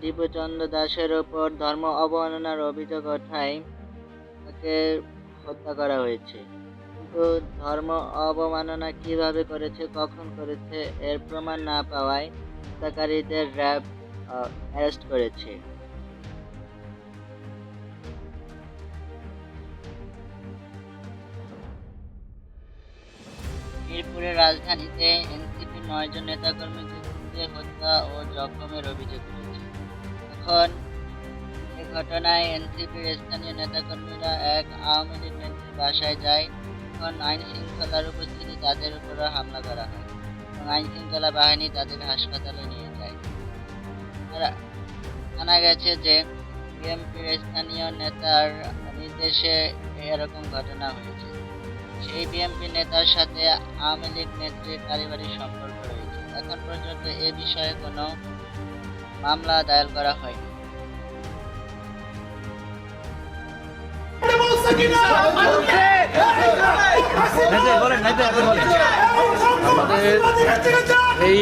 দীপচন্দ্র দাসের ওপর ধর্ম অবমাননার অভিযোগ ওঠায় তাকে হত্যা করা হয়েছে। কিন্তু ধর্ম অবমাননা কীভাবে করেছে, কখন করেছে, এর প্রমাণ না পাওয়ায় হত্যাকারীদের র্যাব অ্যারেস্ট করেছে। মিরপুরের রাজধানীতে নয়জন নেতাকর্মীকে হত্যা ও জখমের অভিযোগ উঠেছে এখন এ ঘটনায় এনসিপির স্থানীয় নেতাকর্মীরা এক আওয়ামী লীগ নেত্রীর বাসায় যায় তখন আইন শৃঙ্খলার উপস্থিতি তাদের উপরও হামলা করা হয় এবং আইন শৃঙ্খলা বাহিনী তাদের হাসপাতালে নিয়ে যায়। জানা গেছে যে বিএনপির স্থানীয় নেতার নির্দেশে এরকম ঘটনা হয়েছে। সেই বিএনপি নেতার সাথে আওয়ামী লীগ নেত্রীর পারিবারিক সম্পর্ক রয়েছে। এখন পর্যন্ত এ বিষয়ে কোনো মামলা দায়ের করা হয়নি। আমাদের এই